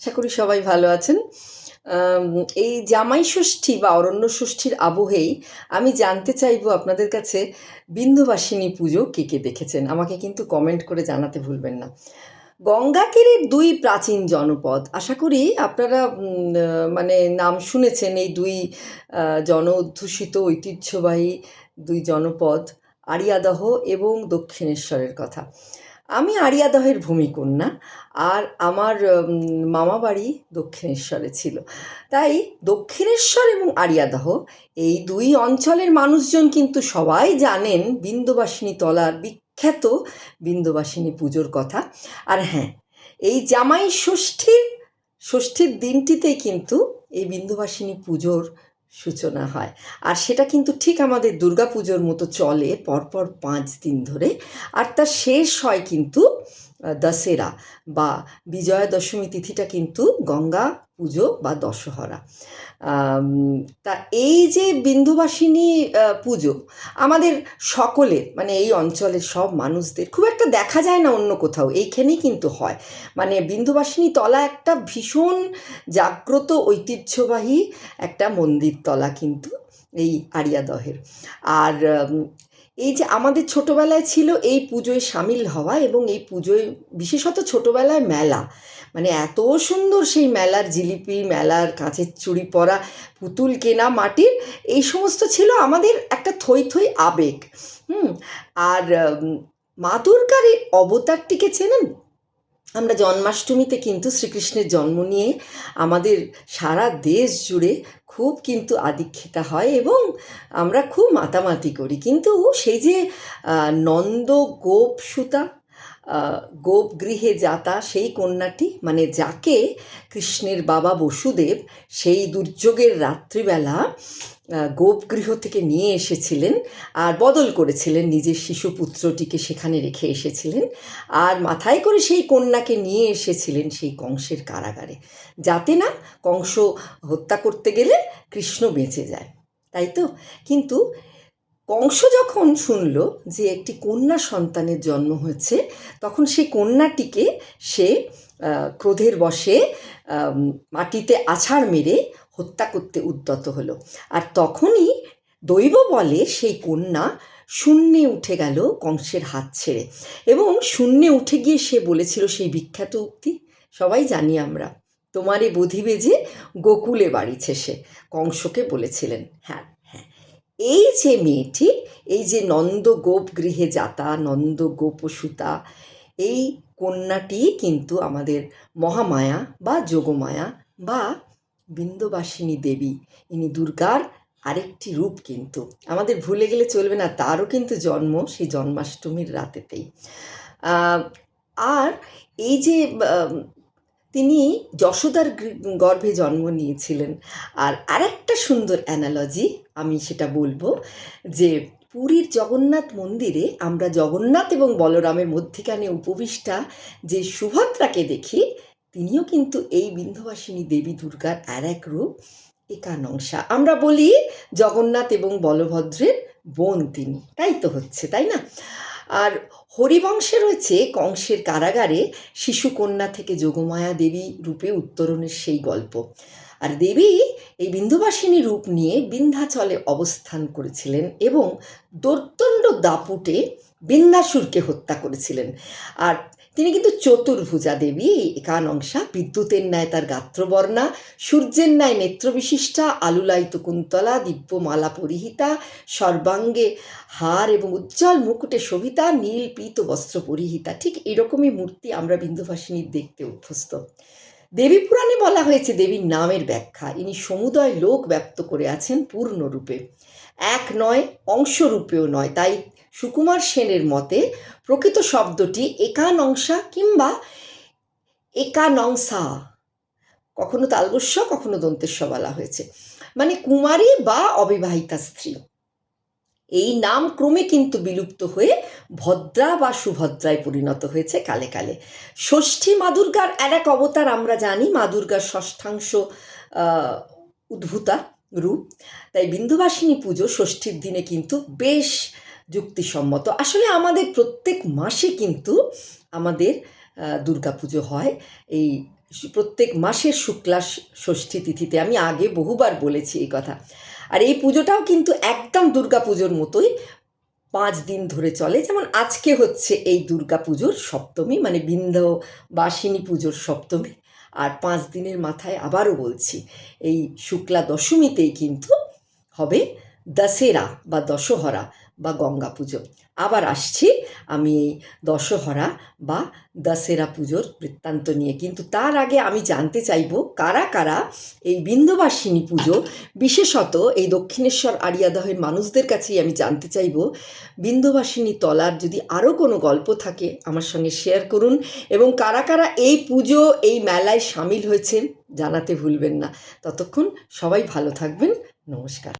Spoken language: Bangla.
আশা করি সবাই ভালো আছেন। এই জামাই ষষ্ঠী বা অরণ্য ষষ্ঠীর আবহেই আমি জানতে চাইব আপনাদের কাছে বিন্দুবাসিনী পুজো কে কে দেখেছেন? আমাকে কিন্তু কমেন্ট করে জানাতে ভুলবেন না। গঙ্গাতীরের দুই প্রাচীন জনপদ, আশা করি আপনারা মানে নাম শুনেছেন এই দুই জন অধ্যুষিত ঐতিহ্যবাহী দুই জনপদ, আরিয়াদহ এবং দক্ষিণেশ্বরের কথা। আমি আরিয়াদহের ভূমিকন্যা আর আমার মামা বাড়ি দক্ষিণেশ্বরে ছিল। তাই দক্ষিণেশ্বর এবং আরিয়াদহ এই দুই অঞ্চলের মানুষজন কিন্তু সবাই জানেন বিন্দুবাসিনী তলার বিখ্যাত বিন্দুবাসিনী পুজোর কথা। আর হ্যাঁ এই জামাই ষষ্ঠীর ষষ্ঠীর দিনটিতেই কিন্তু এই বিন্দুবাসিনী পুজোর সূচনা হয়। আর সেটা কিন্তু ঠিক আমাদের দুর্গা পুজোর মতো চলে পরপর পাঁচ দিন ধরে। আর তার শেষ হয় কিন্তু দশেরা বা বিজয়া দশমী তিথিটা কিন্তু গঙ্গা পুজো বা দশহরা। তা এই যে বিন্দুবাসিনী আহ, পুজো আমাদের সকলের মানে এই অঞ্চলের সব মানুষদের খুব একটা দেখা যায় না অন্য কোথাও এইখানেই কিন্তু হয়। মানে বিন্দুবাসিনী তলা একটা ভীষণ জাগ্রত ঐতিহ্যবাহী একটা মন্দির তলা কিন্তু এই আরিয়াদহের। আর এই যে আমাদের ছোটোবেলায় ছিল এই পুজোয় সামিল হওয়া এবং এই পুজোয় বিশেষত ছোটোবেলায় মেলা। মানে এত সুন্দর সেই মেলার জিলিপি, মেলার কাঁচের চুড়ি পরা, পুতুল কেনা, মাটির, এই সমস্ত ছিল আমাদের একটা থই থই আবেগ। হুম, আর মা দুর্গার এই অবতারটিকে চেনেন? আমরা জন্মাষ্টমীতে কিন্তু শ্রীকৃষ্ণের জন্ম নিয়ে আমাদের সারা দেশ জুড়ে খুব কিন্তু আদিক্ষেতা হয় এবং আমরা খুব মাতামাতি করি। কিন্তু সেই যে নন্দ গোপ সুতা গোপ গৃহে যাতা সেই কন্যাটি মানে যাকে কৃষ্ণের বাবা বসুদেব সেই দুর্যোগের রাত্রিবেলা গোপগৃহ থেকে নিয়ে এসেছিলেন আর বদল করেছিলেন, নিজের শিশুপুত্রটিকে সেখানে রেখে এসেছিলেন আর মাথায় করে সেই কন্যাকে নিয়ে এসেছিলেন সেই কংসের কারাগারে। যাতে না কংস হত্যা করতে গেলে কৃষ্ণ বেঁচে যায়, তাই তো? কিন্তু কংস যখন শুনল যে একটি কন্যা সন্তানের জন্ম হয়েছে তখন সেই কন্যাটিকে সে ক্রোধের আম, মাটিতে আছাড় মেরে হত্যা করতে উদ্যত হলো। আর তখনই দৈব বলে সেই কন্যা শূন্যে উঠে গেল কংসের হাত ছেড়ে। এবং শূন্যে উঠে গিয়ে সে বলেছিল সেই বিখ্যাত উক্তি সবাই জানি আমরা তোমারে বধিবে যে গোকুলে বাড়িছে সে কংসকে বলেছিলেন। হ্যাঁ এই যে মেয়েটি, এই যে নন্দ গোপ গৃহে যাতা নন্দ গোপসুতা এই কন্যাটি কিন্তু আমাদের মহামায়া বা যোগমায়া বা বিন্দবাসিনী দেবী। ইনি দুর্গার আরেকটি রূপ কিন্তু। আমাদের ভুলে গেলে চলবে না, তারও কিন্তু জন্ম সেই জন্মাষ্টমীর রাতেতেই। আর এই যে তিনি যশোদার গর্ভে জন্ম নিয়েছিলেন। আর আরেকটা সুন্দর অ্যানালজি আমি সেটা বলব যে পুরীর জগন্নাথ মন্দিরে আমরা জগন্নাথ এবং বলরামের মধ্যিখানে উপবিষ্টা যে সুভদ্রাকে দেখি, তিনিও কিন্তু এই বিন্ধবাসিনী দেবী দুর্গার আর এক রূপ, একানংসা। আমরা বলি জগন্নাথ এবং বলভদ্রের বোন তিনি। তাই তো হচ্ছে, তাই না? আর হরিবংশে রয়েছে কংসের কারাগারে শিশুকন্যা থেকে যোগমায়া দেবী রূপে উত্তরণের সেই গল্প। আর দেবী এই বিন্দুবাসিনী রূপ নিয়ে বিন্ধ্যাচলে অবস্থান করেছিলেন এবং দর্তণ্ড দাপুটে বিন্দাসুরকে হত্যা করেছিলেন। আর তিনি কিন্তু চতুর্ভুজা দেবী, একানংসা, বিদ্যুতের ন্যায় তার গাত্রবর্ণা, সূর্যের ন্যায় নেত্রবিশিষ্টা আলুলায়িত কুন্তলা দিব্যমালা পরিহিতা, সর্বাঙ্গে হার এবং উজ্জ্বল মুকুটে শোভিতা, নীল পীত বস্ত্র পরিহিতা। ঠিক এরকমই মূর্তি আমরা বিন্দুভাসিনীর দেখতে অভ্যস্ত। দেবী পুরাণে বলা হয়েছে দেবীর নামের ব্যাখ্যা। ইনি সমুদয় লোক ব্যক্ত করে আছেন পূর্ণরূপে। এক নয়, অংশরূপেও নয়। তাই সুকুমার সেনের মতে, প্রকৃত শব্দটি একানংসা কিংবা একানংসা। কখনো তালবস্য কখনো দন্তেস্ব বলা হয়েছে। মানে কুমারী বা অবিবাহিতা স্ত্রী। এই নাম ক্রমে কিন্তু বিলুপ্ত হয়ে ভদ্রা বা সুভদ্রায় পরিণত হয়েছে কালে কালে। ষষ্ঠী মা দুর্গার আর এক অবতার আমরা জানি মা দুর্গার ষষ্ঠাংশ উদ্ভূতা রূপ। তাই বিন্দুবাসিনী পুজো ষষ্ঠীর দিনে কিন্তু বেশ যুক্তিসম্মত। আসলে আমাদের প্রত্যেক মাসে কিন্তু আমাদের দুর্গা পুজো হয়। এই প্রত্যেক মাসের শুক্লা ষষ্ঠী তিথিতে আমি আগে বহুবার বলেছি এই কথা। আর এই পুজোটাও কিন্তু একদম দুর্গা পুজোর মতোই পাঁচ দিন ধরে চলে। যেমন আজকে হচ্ছে এই দুর্গা পুজোর সপ্তমী মানে বিন্ধ্যবাসিনী পুজোর সপ্তমী। আর পাঁচ দিনের মাথায় আবারও বলছি, এই শুক্লা দশমীতেই কিন্তু হবে দশেরা বা দশহরা। বা গঙ্গা পুজো। আবার আসছি আমি এই দশহরা বা দশেরা পুজোর বৃত্তান্ত নিয়ে। কিন্তু তার আগে আমি জানতে চাইব কারা কারা এই বিন্ধ্যবাসিনী পুজো, বিশেষত এই দক্ষিণেশ্বর আরিয়াদহের মানুষদের কাছেই আমি জানতে চাইব। বিন্ধ্যবাসিনী তলার যদি আরও কোনো গল্প থাকে আমার সঙ্গে শেয়ার করুন এবং কারা কারা এই পুজো, এই মেলায় সামিল হয়েছেন জানাতে ভুলবেন না। ততক্ষণ সবাই ভালো থাকবেন। নমস্কার।